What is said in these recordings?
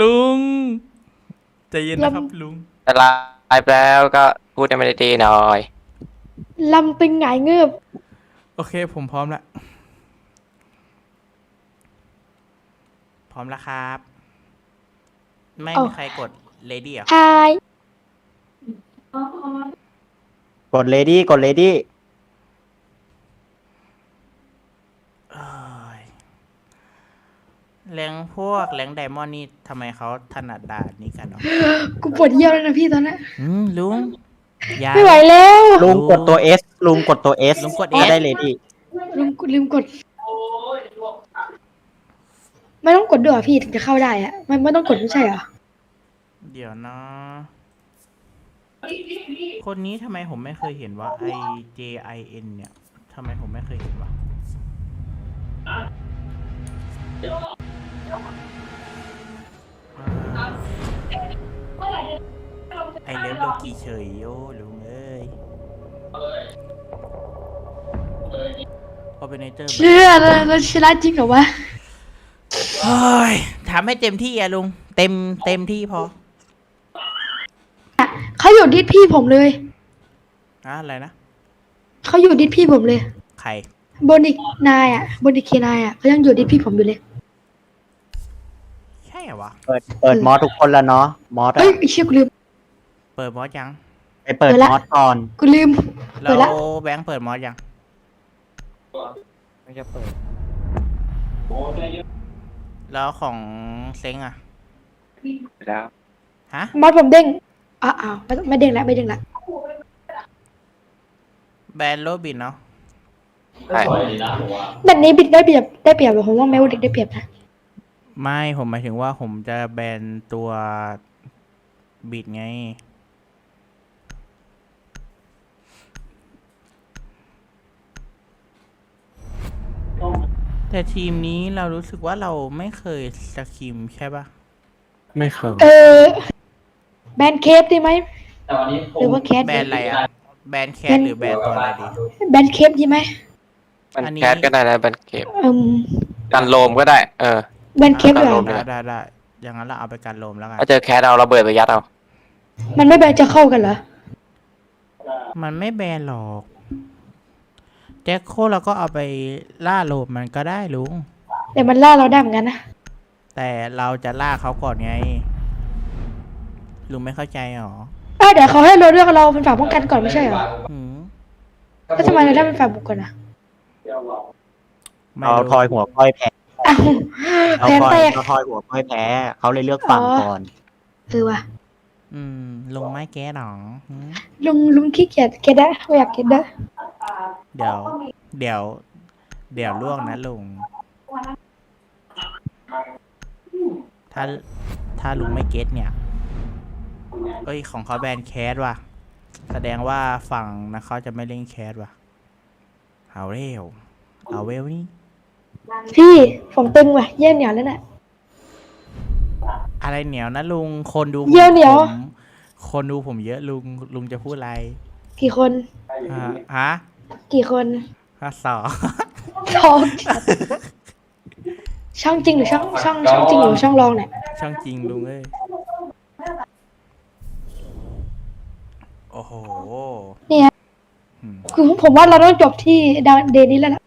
ลุงใจเย็นนะครับลุงแต่ลายไปแล้วก็พูดได้ไม่ได้ดีหน่อย ลำตึงหงายเงือบโอเค ผมพร้อมละพร้อมแล้วครับ ไม่มีใครกดเลดี้อะทายกดเลดี้กดเลดี้เอ้ย แรงพวกแรงไดมอนด์นี่ทำไมเขาถนัดด่านนี้กันเนาะกูปวดเยี่ยวแล้วนะพี่ตอนนั้นอืมลุงอยา ไม่ไหวแล้ว ลุงกดตัวเอสลุงกดตัวเอสลุงกดจะ S ได้เลดี้ลืมกดลืมกดไม่ต้องกดด้วยเหรอพี่ถึงจะเข้าได้อะมันไม่ต้องกดไม่ใช่เหรอเดี๋ยวนะ คนนี้ทำไมผมไม่เคยเห็นว่า I J I N เนี่ยทำไมผมไม่เคยเห็นวะ ไอเลิฟโลกีเฉยโยลุงเอ้ยโอเปเนเตอร์เชื่อแล้วแล้วชนะจริงเหรอวะเฮ้ยทำให้เต็มที่อะลุง เต็มเต็มที่พอเขาอยู่ดิสพี่ผมเลยอะอะไรนะเขาอยู่ดิสพี่ผมเลย ใคร บนอีกนายอะ บนอีกเคนายอะเขายังอยู่ดิสพี่ผมอยู่เลย ใช่เหรอวะ เปิดเปิดมอสทุกคนแล้วเนาะมอสเฮ้ยไอ้เชี่ยกูลืม เปิดมอสยัง ไปเปิดเปิดละ มอสก่อนกูลืมแล้เปิดละวแบงค์เปิดมอสยัง ไม่จะเปิด แล้วของเซ็งอะแล้วฮะ มอสผมเด้งอ้าวอ้าวไม่ไม่เด้งแล้วไม่เด้งแล้วแบรนด์โรบินเนาะ ใช่ แบบนี้บิดได้เปรียบได้เปรียบอะผมว่าแมวเด็กได้เปรียบนะ ไม่ผมหมายถึงว่าผมจะแบนตัวบิดไง แต่ทีมนี้เรารู้สึกว่าเราไม่เคยสกิมใช่ปะไม่เคยเออ แบนเคฟดีไหมหรือว่าแคทแบนอะไรอะแบนแคทหรือแบนตัวอะไรดี แบนเคฟดีไหมมันอันนี้ แคสก็ได้นะบันเก็บอืมกันโลมก็ได้ เออ แบนเคฟดีกลว่ามได้ได้ได้อย่างนั้นเราเอาไปการลมแล้วกันถ้าเจอแคสเอาระเบิดไปยัดเอา มันไม่แบนจะเข้ากันเหรอ มันไม่แบนหรอกแจ็คโคเราก็เอาไปล่าโลมมันก็ได้ลุง แต่มันล่าเราได้เหมือนกันนะ แต่เราจะล่าเขาก่อนไง ลุงไม่เข้าใจหรอเอ้าเดี๋ยวเขาให้เราเลือกเราเป็นฝ่ายป้องกันก่อนไม่ใช่เหรออืมแล้วทำไมเราได้เป็นฝ่ายบุกก่อนอะ ไม่เอารู้ ทอยหัวก้อยแพ้อ้าว เอาแทนทอยแตกเอาทอยหัวก้อยแพ้เขาเลยเลือกฝั่งอ๋อก่อน เออว่ะอืมลุงไม่แก้หรอหืมลุงลุงขี้เกียจเก็ตได้ไม่อยากเก็ตได้เดี๋ยว เดี๋ยว เดี๋ยวล่วงนะลุง ถ้า ถ้าลุงไม่เก็ตเนี่ยเอ้ย ของเขาแบนแคสว่ะ แสดงว่าฝั่งนะเขาจะไม่เล่นแคสว่ะ เอาเร็ว เอาเวลนี่ พี่ผมตึงว่ะเยี่ยเหนียวแล้วน่ะ อะไรเหนียวนะลุง คนดูผมเยี่ยวเหนียว ผมคนดูผมเยอะลุงลุงจะพูดอะไรกี่คนอ่าฮะกี่คนข้อสองช่องช่องจริงหรือช่องช่องช่องจริงหรือช่องรองเนี่ยช่างจริงลุงเอ้ย โอ้โหเนี่ยอืม คือผมว่าเราต้องจบที่ดาวเดนนี้แล้วนะ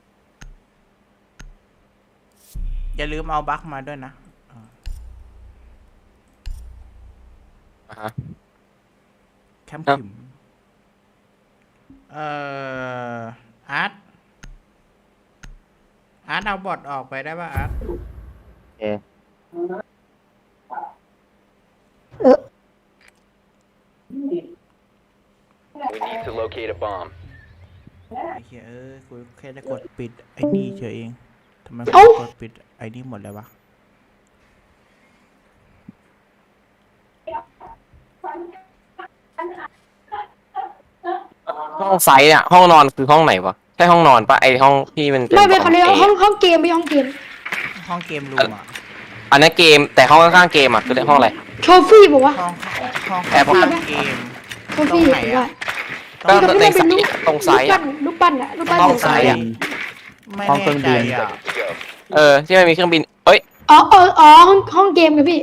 อย่าลืมเอาบัคมาด้วยนะอ่าฮะ แคมป์ครับ ขิมเอ่ออาร์ตอาร์ตเอาบอทออกไปได้ป่ะอาร์ตโอเค We need to locate a bomb. ไอ้เหี้ยเอ้ยกูแค่จะกดปิดไอ้นี่เฉยเอง ทำไมกูเอ้ากดปิดไอ้นี่หมดเลยวะห้องไซส์เนี่ยห้องนอนคือห้องไหนวะใช่ห้องนอนปะไอห้องที่มันเป็นไม่เป็นเขาเรียกเอห้องห้องเกมไม่ห้องเกมห้องเกมรูมอะอันนั้นเกมแต่ห้องข้างๆเกมอะคือเรียกห้องอะไรโทฟี่บอกว่าห้องห้องแอบข้างเกมโทฟี่ตรงไหนบอกอะ ว่าก็ในไซส์ตรงไซส์รูปอะปั้นรูปปั้นอะรูปปั้นห้องเดียวไซกันส์อะ ไม่ห้องเครื่แน่องใจบินอะ Good to go. เออที่มันมีเครื่องบิน เอ้ย อ๋อเอออ๋อห้องห้องเกมกับพี่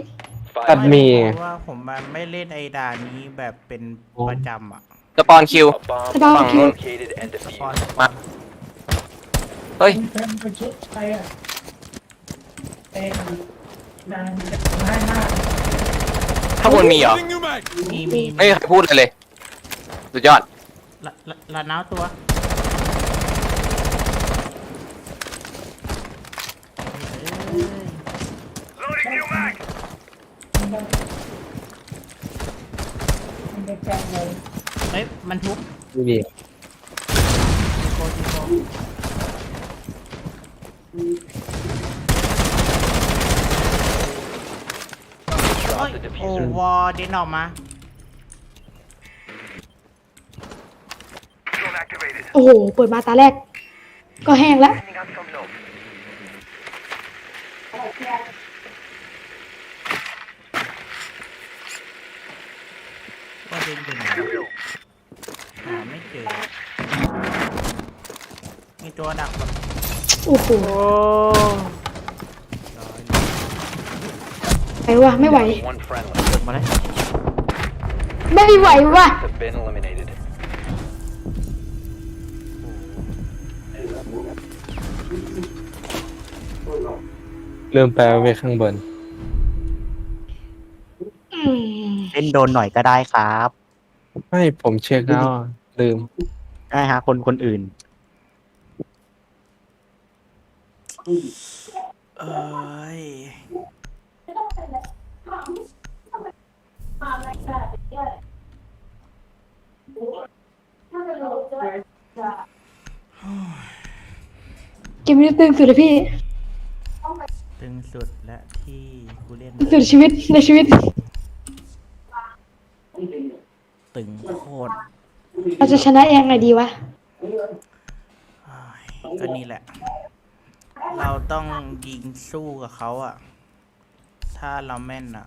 Five ตัดหมี เพราะว่าผมมันไม่เล่นไอ้ด่านนี้แบบเป็นประจำอะสปอนคิว A bomb The bomb is kill. located and ก่อน defused. มา เฮ้ยข้างบนมีเหรอ มีมีไม่มีใครพูดเลยเลย สุดยอด ละละละน้าวตัว เฮ้ย มันทุบดูดิโคจิโคโอ้ย The โอ้ diffuser. วอเดินออกมาโอ้โห เปิดมาตาแรก ก็แห้งแล้วว่าเดินอยู่ไหนหาไม่เจอ มี ตัวดักแบบโอ้โหร้อยไหววะไม่ไหว One friendly มาเลยไม่ไหววะ have been eliminated. เริ่มแปลไว้ข้างบน อืมเล่นโดนหน่อยก็ได้ครับไม่ผมเช็คแล้วอะลืม ได้ฮะคนคนอื่น เอ้ยเกมนี้ตึงสุดเลยพี่ตึงสุดและที่กูเล่นสุดชีวิตในชีวิต ตึงโคตรเราจะชนะยังไงดีวะเอ้ยก็นี่แหละ เราต้องยิงสู้กับเขาอะถ้าเราแม่นอะ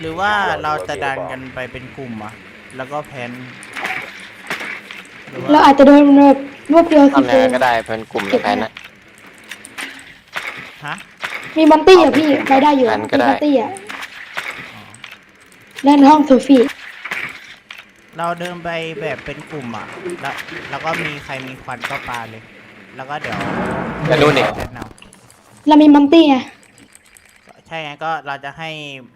หรือว่าเราจะดันกันไปเป็นกลุ่มอะแล้วก็แพนหรือเราว่าอาจจะโดนแบบรวบเดียวทำยังไงก็ได้เป็นกลุ่มแพนนะ ฮะมีมอนตี้อะพี่ไปได้อยู่อะงั้นมีก็ได้มอนตี้อะเล่นห้องโซฟี่เราเดินไปแบบเป็นกลุ่มอะแล้วแล้วก็มีใครมีควันก็ปาเลย แล้วก็เดี๋ยว จะดูนี่แพนเอาเรามีมอนตี้ไงใช่ไงก็เราจะให้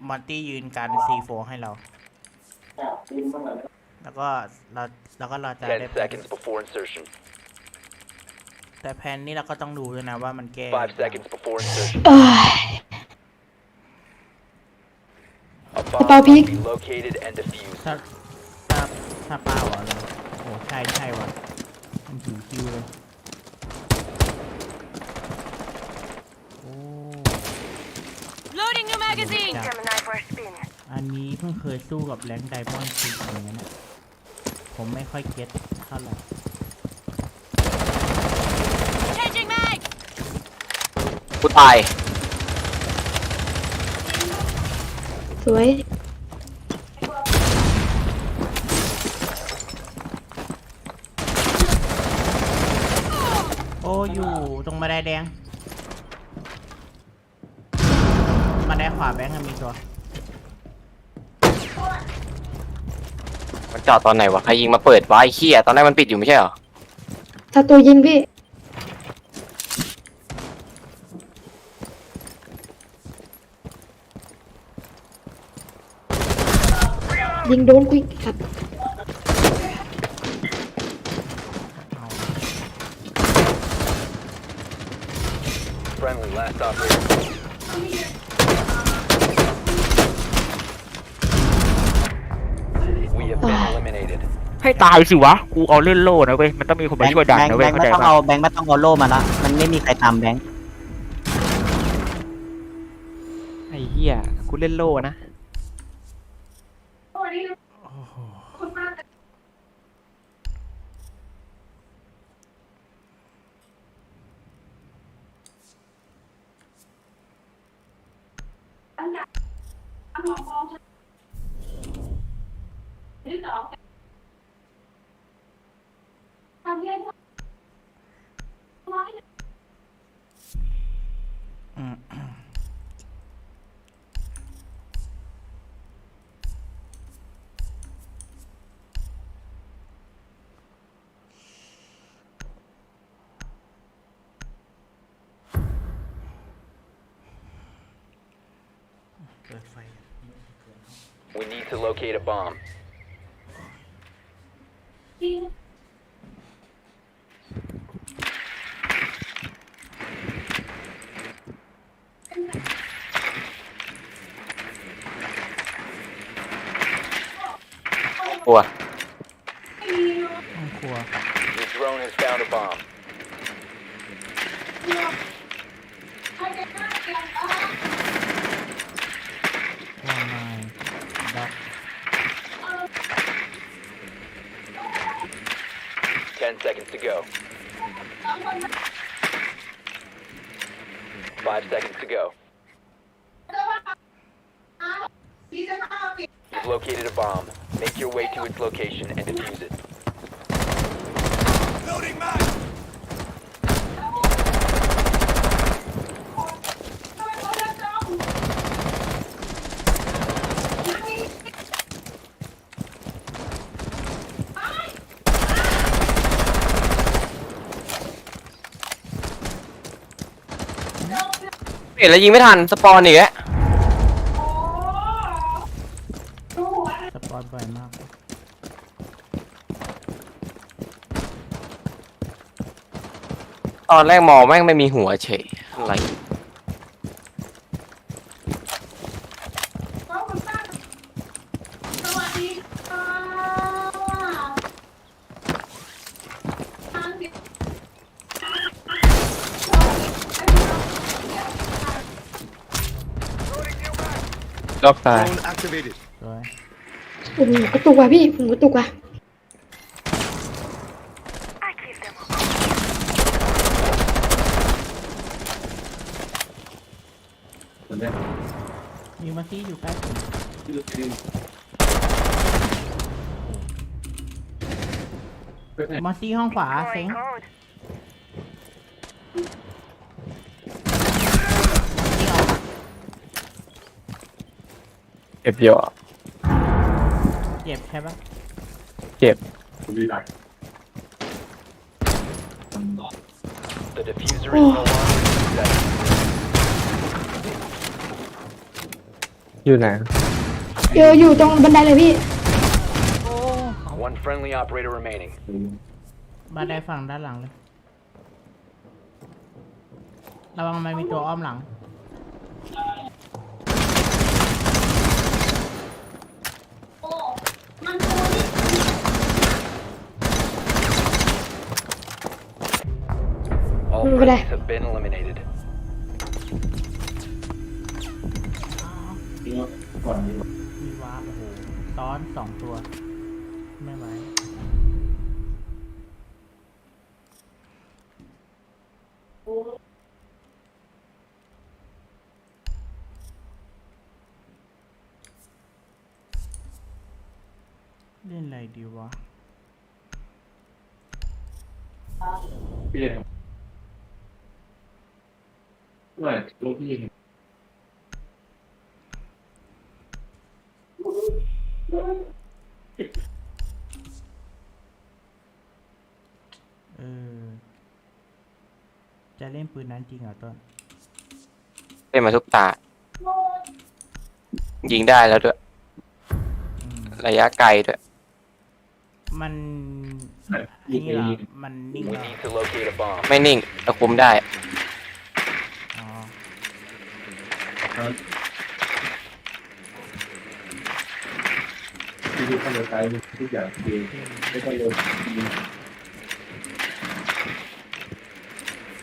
มอนตี้ยืนการ C4 ให้เรา แล้วก็เราแล้วก็เราจะได้ Ten seconds before insertion. แต่แพนนี่เราก็ต้องดูด้วยนะว่ามันแก้ Five seconds before insertion. เอ้ย A About bomb peak. must be located and defused. ถ้าถ้าถ้าเปล่าเหรอเลยโอ้ใช่ใช่ว่ะมันถือคิวเลยโอ้ Loading new magazine! จัดอันนี้เพิ่งเคยสู้กับแรงไดมอนด์คิงอย่างนั้นนะผมไม่ค่อยเก็ตเท่าไหร่ Changing mag! กูตาย สวย โอ้อยู่ตรงบันไดแดงบันได ขวาแบงค์อะมีตัวมันจอดตอนไหนวะ ใครยิงมาเปิดวะไอ้เขี้ยตอนแรกมันปิดอยู่ไม่ใช่เหรอ ถ้าตัวยิงพี่ ยิงโดนกุยสัตว์เอา Friendly last operator. We have been eliminated. ให้ตายสิวะ กูเอาเล่นโล่นะเว้ย มันต้องมีคนแบมางค์ช่วยดันแบงค์นะแบเว้ยงค์เข้าไม่ใจต้องปะเอาแบงค์ไม่ต้องเอาโล่มาละมันไม่มีใครตามแบงค์ไอ้เหี้ยกูเล่นโล่นะอืมเปิดไฟ We need to locate a bomb. กลัว ห้องครัว Your drone has found a bomb. วางไม้ด็อก Ten seconds to go. Five seconds to go. You've located a bomb. Make your way to its location and defuse it. เห็นแล้วยิงไม่ทัน สปอนอีกแล้ว สปอนบ่อยมาก ตอนแรกมอแม่งไม่มีหัวเฉยอะไรล็อกตาย Drone activated. สวกระตุกว่ะพี่ผมกระตุกว่ะ มีมาซี่อยู่ใกล้ผมมาซี่ห้องขวาเซ็งเก็บเยอะเจ็บใช่ปะ The diffuser is no longer in possession. อยู่ไหนเจออยู่ตรงบันไดเลยพี่ One friendly operator remaining. มาได้ฝั่งด้านหลังเลย ระวังมันมีตัวอ้อมหลัง All Over friendlies there. have been eliminated. มีว้าร์ปโอ้โหซ้อนสองตัว ไม่ไหวเล่นอะไรดีวะเอ จะเล่นปืนนั้นจริงเหรอต้นเล่นมาทุกตา ยิงได้แล้วด้วย อืมระยะไกลด้วย มันไอ้นี่เหรอมันนิ่ง We เหรอ need to locate a bomb. ไม่นิ่งแต่คุมได้ อ๋อ Be advised your drone has located a bomb. ไม่ใช่เล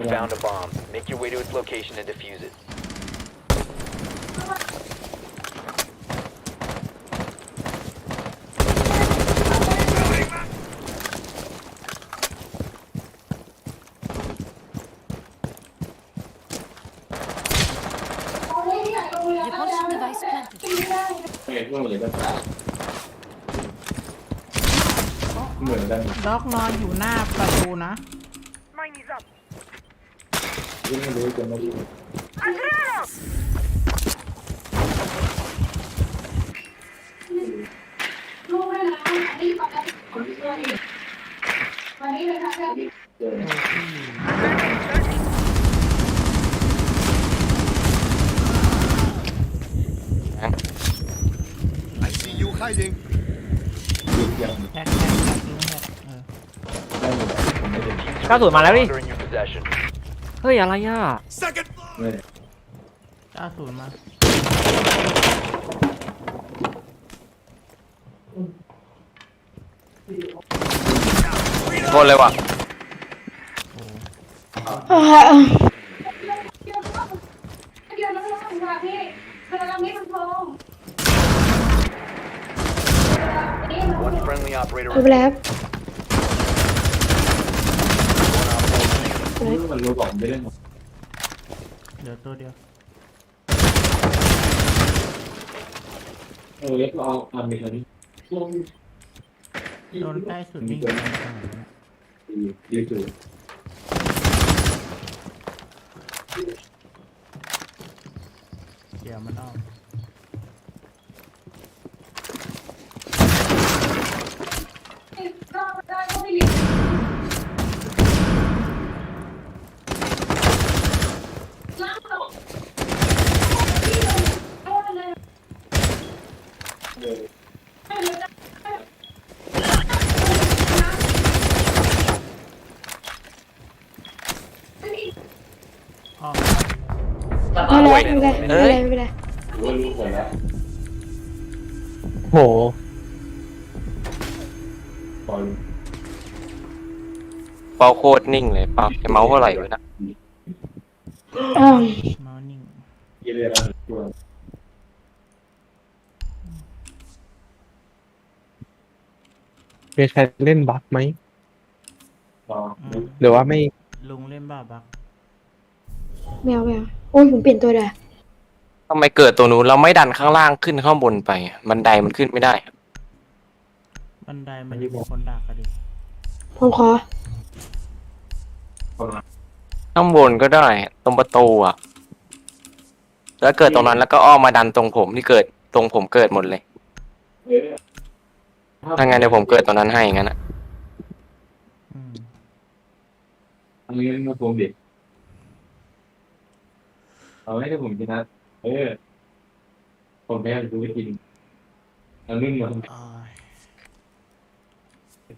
You found a bomb. Make your way to its location and defuse it. Repulsion device planted. ล็อกนอนอยู่หน้าประตูนะ ไอซียูค่ายหนึ่งแท็กแท็กแท็กยิงแท็กเออ Got to มาแล้วดิ In your possession. เฮ้ย อะไรอะ second เก้าศูนย์มา โดนเลยว่ะอ่า One friendly operator เอาไปแล้ว เดี๋ยวตัวเดียวโดนใกล้สุดนี่อยู่ตรงไหนวะเดี๋ยวมันออก ออก ไม่ เป็นไรไม่เป็นไรไม่เป็นไรไม่เป็นไรโหเปาโคตรนิ่งเลยเปาจะเมาส์เท่าไหร่วะนะอ้าวมอนิ่งมีใครเล่นบัคไหมอืมหรือว่าไม่ลุงเล่นบ้าบักแมวแมวโอ้ยผมเปลี่ยนตัวเลย ทำไมเกิดตัวนู้นเราไม่ดันข้างล่างขึ้นข้างบนไปอะบันไดมันขึ้นไม่ได้ บันไดมันจะมีคนดักกันดิผมขอข้างบนก็ได้ ตรงประตูอะ แล้วเกิดตรงนั้นแล้วก็อ้อมมาดันตรงผมที่เกิดตรงผมเกิดหมดเลยถ้างั้นเดี๋ยวผมเกิดตรงนั้นให้งั้นอะอืมอันนี้มาทวงเด็กเอาให้ถ้าผมชนะ เออผมแพ้ดูไปกินเอานึ่งมาอ้าย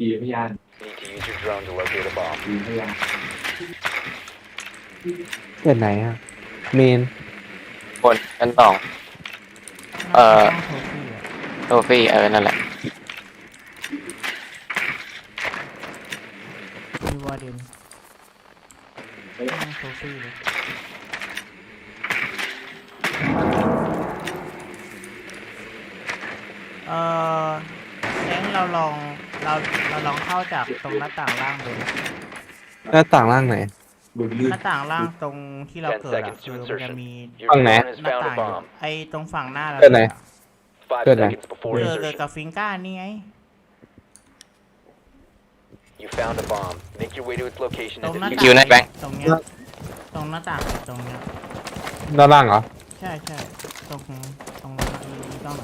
ตีพยาน need to use your drone to locate a bomb. ตีพยานเกิดไหนอะ เมน บนชั้นสอง เอ่อโทฟี่อะโซฟี่เออ นั่นแหละ มีวอร์เดนนั่งโทฟี่เลย เออแง้งเราลองเราเราลองเข้าจากตรงหน้าต่างล่างดูนะหน้าต่างล่างไหนบุญลื่หนน้าต่างล่างตรงที่เรา10เกิดอะ seconds to คือมันจะ insertion. มี Your ฝั่งไหน drone has หน้า found ต่าง a อยู่ bomb. ไอ้ตรงฝั่งหน้าเราเกิดไหนเลยอะ Five Good night. seconds before เจอเกิด insertion. กับฟิงก้านี่ไง You found a bomb. Make your way to its location ตร and งหน้า defuse ต่างคิวนะแบงค์ ตรงเนี้ยตรงหน้าต่างตรงเนี้ยด้านล่างเหรอ ใช่ใช่ตรงตรงนั้นอะอีอีต้อง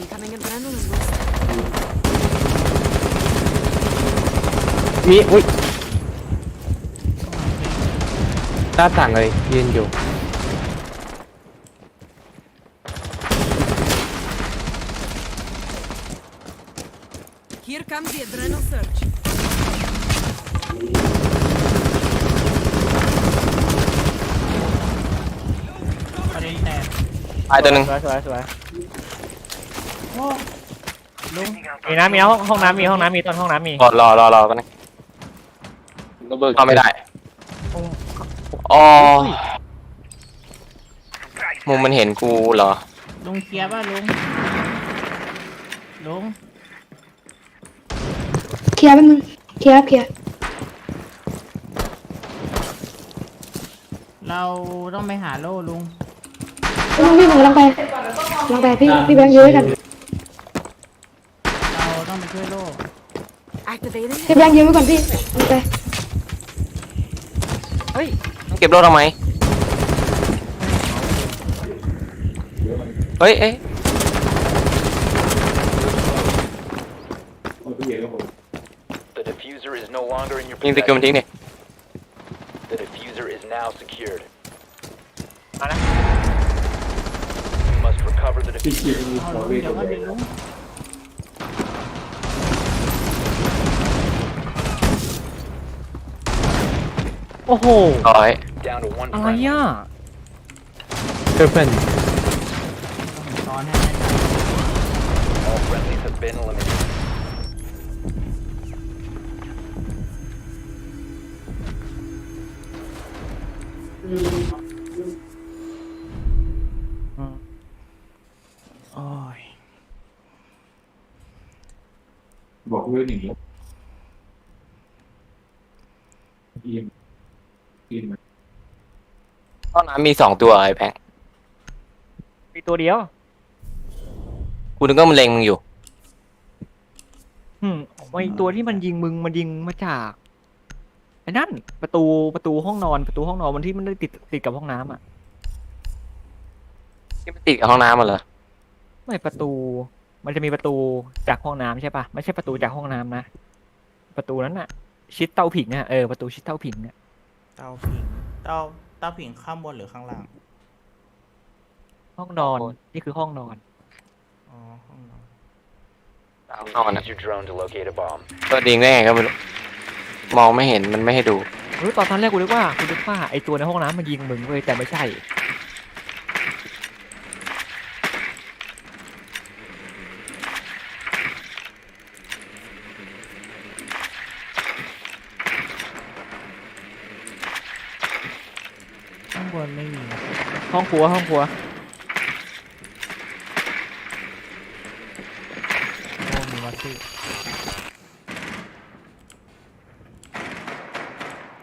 Incoming adrenaline boost. มีอุ้ยหน้าต่างเลยยืนอยู่ Here comes the adrenal surge. ประเด็นแตก ตายตัวหนึ่งสวยสวยสวยโอ้ ลุงมีน้ำมีห้องห้องน้ำมีห้องน้ำมีต้นห้องน้ำมีรอรอรอรอกันงเข้าไม่ได้อ๋อมุมมันเห็นกูเหรอ ลุงเคลียร์ป่ะลุงลุงเคลียร์แป๊บนึงเคลียร์ครับเคลียร์เราต้องไปหาโล่ลุงลุงพี่ผมกำลังไปลองไปพี่พี่แบงค์ยื้อกัน เราต้องไปช่วยโลก Activating. พี่แบงค์ยื้อไว้ก่อนพี่ลองไปต้องเก็บรถทำไม เฮ้ยเอ้ย The diffuser is no longer in your ยิงตะเกียบมัน possession. ทิ้งเนี่ย The diffuser is now secured. มานะ You must recover the ที่ diffuser. คิวมีเอาขอลุงเวทเดี๋ยวก็ดึงลุ โอ้โห ร้อย Down to one อะไร friendly. อ่ะ เพื่อน ผมซ้อนให้ไม่ได้ All friendlies have been eliminated. โอ้ย บอกเพื่อนอย่างนี้ ห้องน้ำมีสองตัวไอ้แพงมีตัวเดียวกูนึกว่ามันเล็งมึงอยู่ อืมไอตัวที่มันยิงมึงมันยิงมาจากไอ้นั่น ประตูประตูห้องนอนประตูห้องนอนมันที่มันได้ติดติดกับห้องน้ำอะ ที่มันติดกับห้องน้ำมาเหรอไม่ประตู มันจะมีประตูจากห้องน้ำใช่ปะไม่ใช่ประตูจากห้องน้ำนะ ประตูนั้นน่ะ ชิดเตาผิงอะเออประตูชิดเตาผิงอะเตาผิงเตาเตาผิงข้างบนหรือข้างล่าง ห้องนอน นี่คือห้องนอน อ๋อ ห้องนอนห้องนอน Need อะ to use your drone to locate a bomb. ตัวดิงได้ไงก็ไม่รู้มองไม่เห็นมันไม่ให้ดูเฮ้ยตอนตอนแรกกูนึกว่ากูนึกว่าไอตัวในห้องน้ำมันยิงมึงเว้ยแต่ไม่ใช่ บนไม่มี ห้องครัวห้องครัว โอ้มีวัตถุ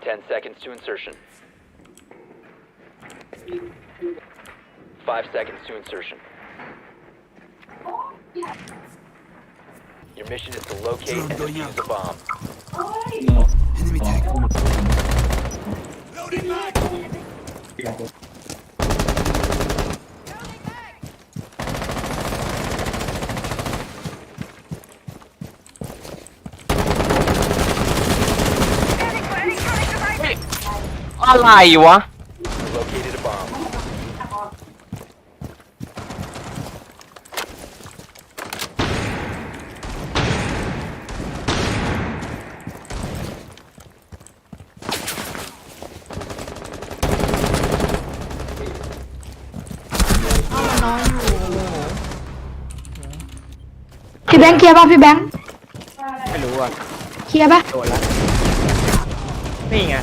Ten seconds to insertion. Five seconds to insertion. Your mission is to locate and defuse the bomb. Wait. อะไรวะ You located a bomb. พี่แบงค์เคลียร์ป่ะพี่แบงค์ไม่รู้อะเคลียร์ป่ะโดนละนี่ไง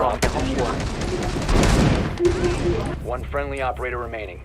รองจากห้องครัว One friendly operator remaining.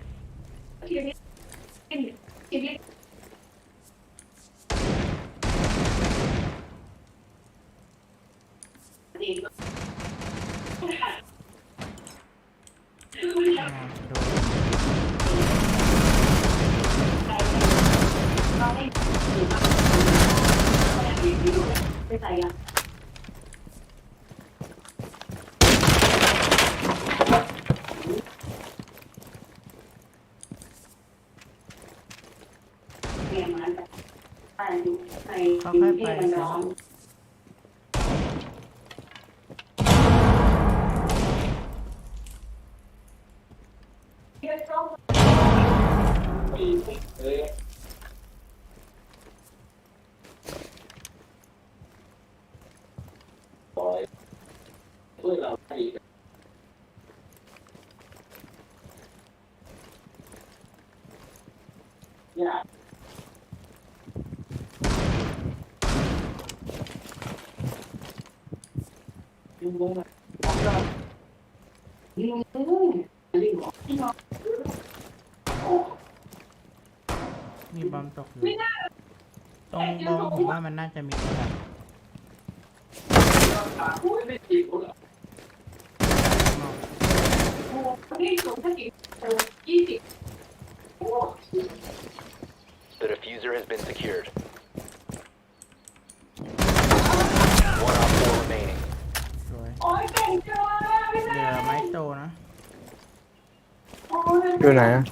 อยๆไปสิมีบอม ตกอยู่ตรงมองผมว่ามันน่าจะมีแบบยี่สิบ The diffuser has been secured. One op four ยโอ้ยเก่งจังเลยเดือไม้โตนะ อยู่ไหนอะ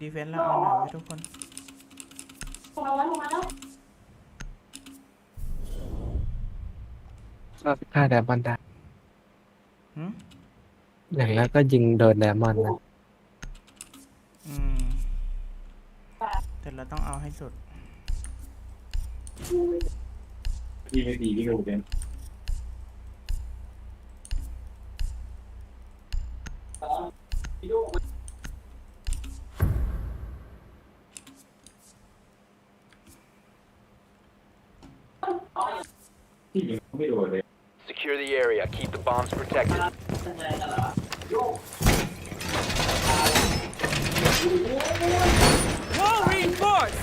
ดีเฟนต์แล้วเอาหน่อยไว้ทุกคนก็ฆ่าแดมอนได้หืมอย่างนั้นก็ยิงโดนแดมอนนะอืม แต่เราต้องเอาให้สุดที่ไม่ดีที่กูเป็นที่ยิงไม่โด Secure the area. Keep the bombs protected. Wall reinforced!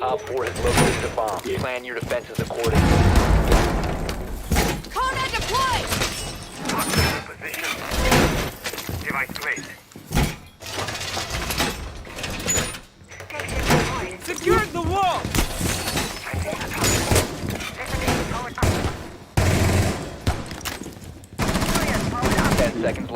Op 4 has located a bomb. Plan your defenses accordingly. Corner deployed! Secured the wall! Ten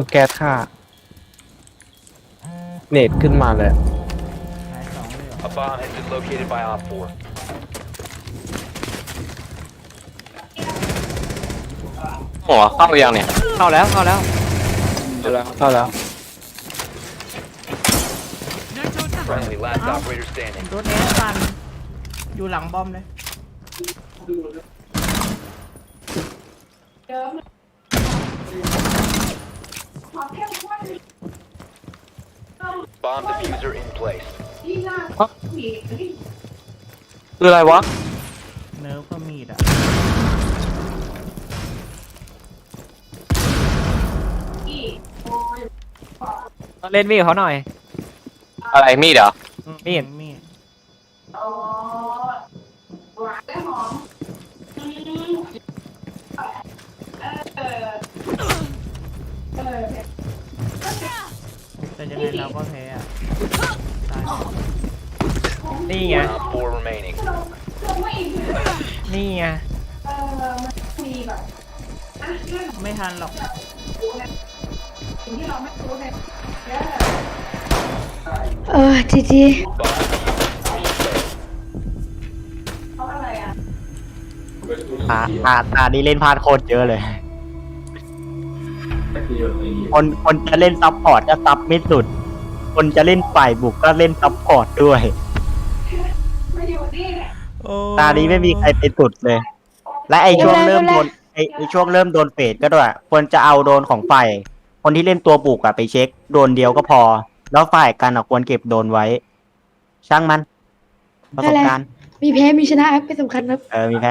นแก๊สฆ่า เนตขึ้นมาเลย หายสองเลยเหรอ A bomb has been located by Op 4. หัวเข้ายังเนี่ยเข้าแล้วเข้าแล้วเข้าแล้ว เข้าแล้ว Friendly, last operator standing. โดนเอสฟัน อยู่หลังบอมเลย Bomb diffuser in place. คืออะไรวะ เนิร์ฟก็มีดอะเล่นมีดกับเขาหน่อย อะไรมีดเหรอ มีด มี ยังไงเราก็แพ้อะตายนี่ไง Op 4 remaining. นี่ไง ไม่ทันหรอก เออจีจี ตาตาตานี้เล่นพลาดโคตรเยอะเลย คนคนจะเล่นซับพอร์ตก็ซับไม่สุด คนจะเล่นฝ่ายบุกก็เล่นซับพอร์ตด้วยตานี้ไม่มีใครไปสุดเลย และไอช่วงเริ่มโดนไอไอช่วงเริ่มโดนเฟดก็ด้วยควรจะเอาโดนของฝ่ายคนที่เล่นตัวบุกอะไปเช็ค โดนเดียวก็พอ แล้วฝ่ายกันอะควรเก็บโดนไว้ ช่างมัน ประสบการณ์ มีแพ้มีชนะครับไม่สำคัญครับ เออมีแพ้